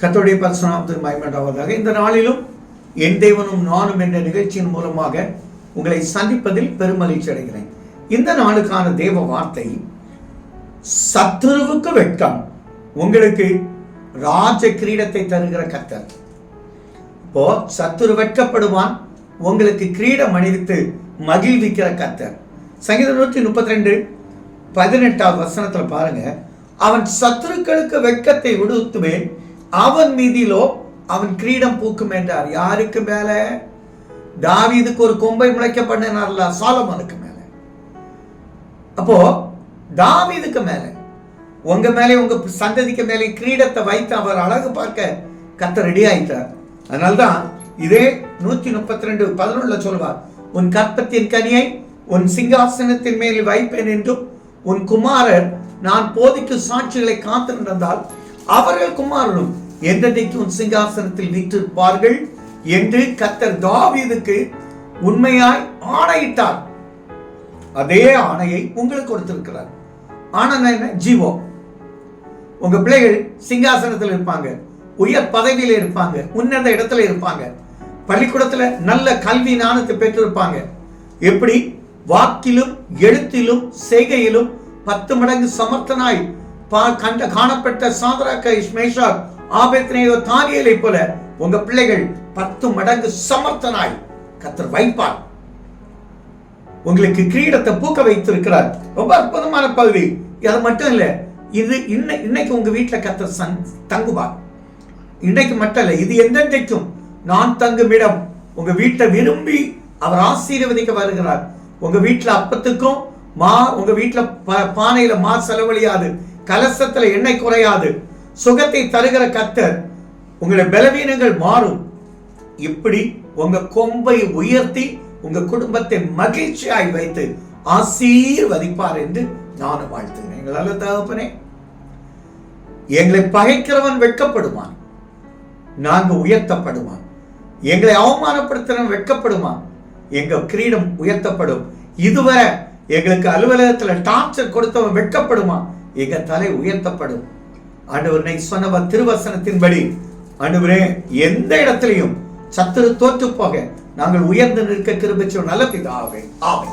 கத்தோடைய பரிசுனாமத்துக்கு மயமண்டாவதாக இந்த நாளிலும் என் தேவனும் நானும் என்ற நிகழ்ச்சியின் மூலமாக உங்களை சந்திப்பதில் பெருமகிழ்ச்சி அடைகிறேன். இந்த நாளுக்கான தேவ வார்த்தை சத்துருவுக்கு வெட்கம் உங்களுக்கு ராஜ கிரீடத்தை தருகிற கத்தர் இப்போ சத்துரு வெட்கப்படுவான் உங்களுக்கு கிரீடம் அணிவித்து மகிழ்விக்கிற கத்தர் சங்கீதம் நூற்றி முப்பத்தி ரெண்டு பதினெட்டாவது வசனத்தில் பாருங்க. அவன் சத்துருக்களுக்கு வெட்கத்தை விடுத்துவேன் அவன் மீதிலோ அவன் கிரீடம் பூக்கும் என்றார். யாருக்கு மேல? தாவீதுக்கு ஒரு கொம்பை முளைக்க பண்ணினார்ல சாலமனுக்கு மேல. அப்போ தாவீதுக்கு மேல உங்க மேலே உங்க சந்ததிக்கு மேலே கிரீடத்தை வைத்து அவர் அழகு பார்க்க கத்த ரெடி ஆயிட்டார். அதனால்தான் இதே நூத்தி முப்பத்தி ரெண்டு பதினொன்றுல சொல்லுவார் உன் கற்பத்தின் கனியை உன் சிங்காசனத்தின் மேல் வைப்பேன் என்றும் உன் குமாரர் நான் போதிக்கும் சாட்சிகளை காத்து நடந்தால் அவர்கள் குமாரனும் என்றைக்கு உன் சிங்காசனத்தில் வீற்றிருப்பார்கள் என்று கத்தர் தாவீதுக்கு உண்மையாய் ஆணையிட்டார். அதே ஆணையை உங்களுக்கு கொடுத்திருக்கிறார். ஆனா என்ன? ஜீவோ. உங்க பிள்ளைகள் சிங்காசனத்தில் இருப்பாங்க. உயர் பதவியில இருப்பாங்க. உன்னத இடத்துல இருப்பாங்க. பள்ளிக்கூடத்துல நல்ல கல்வி ஞானத்தை பெற்றிருப்பாங்க. எப்படி? வாக்கிலும் எழுத்திலும் செய்கையிலும் பத்து மடங்கு சமர்த்தனாய் பா- கண்ட காணப்பட்ட சாதராக்க இஸ்மேஷா ஆபத்தினையோ தானியலை போல உங்க பிள்ளைகள் பத்து மடங்கு சமர்த்தனாய் கத்தர் வைப்பார். உங்களுக்கு கிரீடத்தை பூக்க வைத்திருக்கிறார். ரொம்ப அற்புதமான பகுதி. அது மட்டும் இல்ல இது இன்னை இன்னைக்கு உங்க வீட்டுல கத்தர் சன் தங்குவார். இன்னைக்கு மட்டும் இல்ல இது எந்தெந்தைக்கும் நான் தங்கும் இடம். உங்க வீட்டை விரும்பி அவர் ஆசீர்வதிக்க வருகிறார். உங்க வீட்டுல அப்பத்துக்கும் மா உங்க வீட்டுல ப- பானையில மா செலவழியாது. கலசத்துல எண்ணெய் குறையாது. சுகத்தை தருகிற கத்தர் உங்களை பலவீனங்கள் மாறும். இப்படி உங்க கொம்பை உயர்த்தி உங்க குடும்பத்தை மகிழ்ச்சியாய் வைத்து ஆசீர்வதிப்பார் என்று நானும் வாழ்த்துகிறேன். எங்களால தகப்பனே எங்களை பகைக்கிறவன் வெட்கப்படுவான் நாங்க உயர்த்தப்படுவான். எங்களை அவமானப்படுத்துறவன் வெட்கப்படுவான் எங்க கிரீடம் உயர்த்தப்படும். இதுவரை எங்களுக்கு அலுவலகத்துல டார்ச்சர் கொடுத்தவன் வெட்கப்படுமா எங்க தலை உயர்த்தப்படும். ஆண்டவர் சொன்னவர் திருவசனத்தின்படி ஆண்டவரே எந்த இடத்திலையும் சத்துரு தோற்று போக நாங்கள் உயர்ந்து நிற்க கிருபிச்சோம் நல்ல பிதாவே. ஆவே